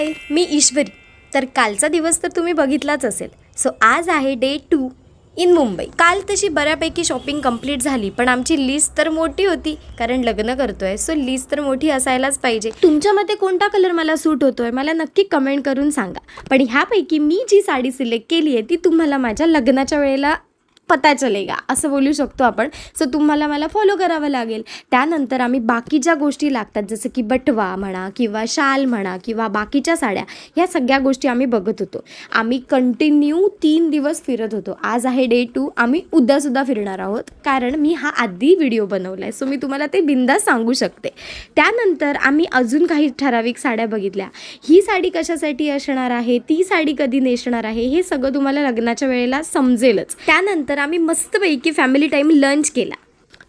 हाय मी ईश्वरी. तर कालचा दिवस तर तुम्ही बघितलाच असेल. सो आज आहे डे टू इन मुंबई काल तशी बऱ्यापैकी शॉपिंग कंप्लीट झाली पण आमची लिस्ट तर मोठी होती कारण लग्न करतोय. सो लिस्ट तर मोठी असायलाच पाहिजे. तुमच्या मते कोणता कलर मला सूट होतोय? मला नक्की कमेंट करून सांगा. पण ह्यापैकी मी जी साडी सिलेक्ट केली आहे ती तुम्हाला माझ्या लग्नाच्या वेळेला पता चलेगा असं बोलू शकतो आपण. सो तुम्हाला मला फॉलो करावं लागेल. त्यानंतर आम्ही बाकीच्या गोष्टी लागतात जसं की बटवा म्हणा किंवा शाल म्हणा किंवा बाकीच्या साड्या ह्या सगळ्या गोष्टी आम्ही बघत होतो. आम्ही कंटिन्यू तीन दिवस फिरत होतो. आज आहे डे टू आम्ही उद्यासुद्धा फिरणार आहोत. कारण मी हा आधी व्हिडिओ बनवला आहे सो मी तुम्हाला ते बिंदास सांगू शकते. त्यानंतर आम्ही अजून काही ठराविक साड्या बघितल्या. ही साडी कशासाठी असणार आहे? ती साडी कधी नेसणार आहे? हे सगळं तुम्हाला लग्नाच्या वेळेला समजेलच. त्यानंतर आम्ही मस्तपैकी फॅमिली टाईम लंच केला.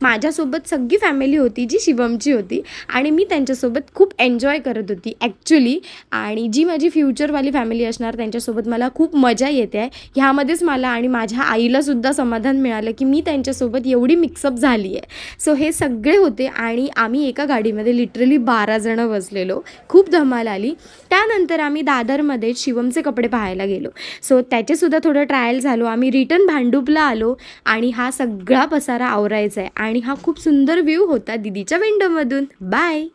माझ्यासोबत सगळी फॅमिली होती जी शिवमची होती. आणि मी त्यांच्यासोबत खूप एन्जॉय करत होती ॲक्च्युली आणि जी माझी फ्युचरवाली फॅमिली असणार त्यांच्यासोबत मला खूप मजा येते. आहे ह्यामध्येच मला आणि माझ्या आईलासुद्धा समाधान मिळालं की मी त्यांच्यासोबत एवढी मिक्सअप झाली आहे सो हे सगळे होते आणि आम्ही एका गाडीमध्ये लिटरली बारा जणं बसलेलो. खूप धमाल आली. त्यानंतर आम्ही दादरमध्ये शिवमचे कपडे पाहायला गेलो. सो त्याचेसुद्धा थोडं ट्रायल झालो. आम्ही रिटर्न भांडूपला आलो आणि हा सगळा पसारा आवरायचा आहे आणि हा खूप सुंदर व्ह्यू होता दिदीच्या विंडोमधून बाय